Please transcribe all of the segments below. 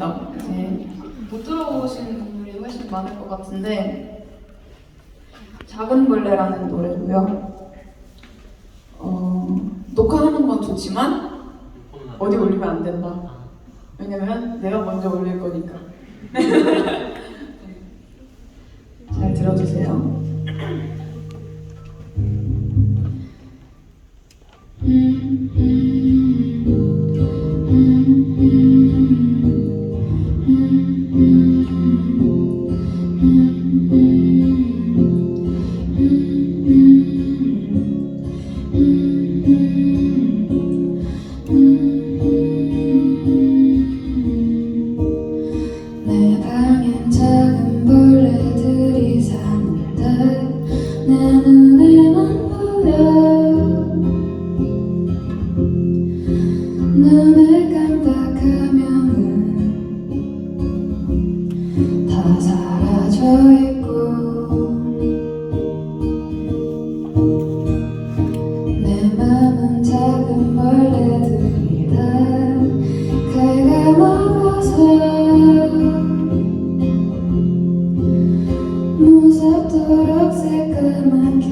있습니다. 이제 못 들어보신 분들이 훨씬 많을 것 같은데 작은 벌레라는 노래고요. 어, 녹화하는 건 좋지만 어디 올리면 안 된다. 왜냐면 내가 먼저 올릴 거니까. love. 새까맣게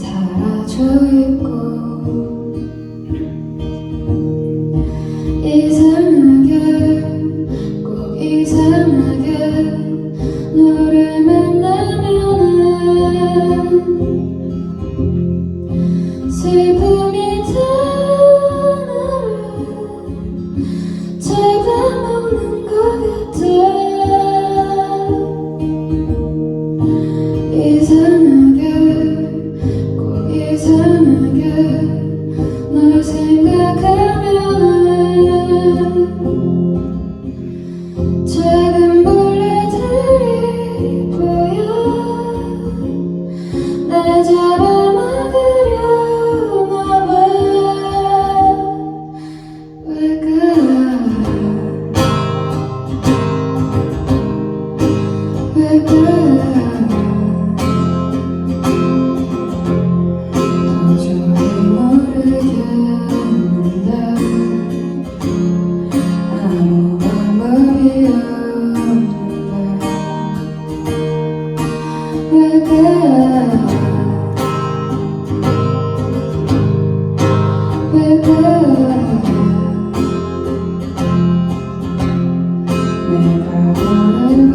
사라져요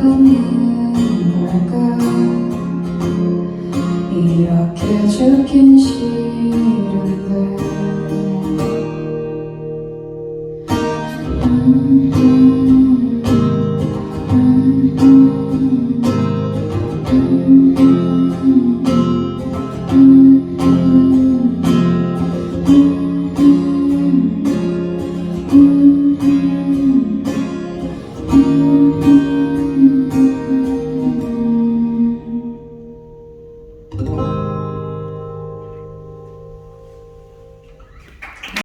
come.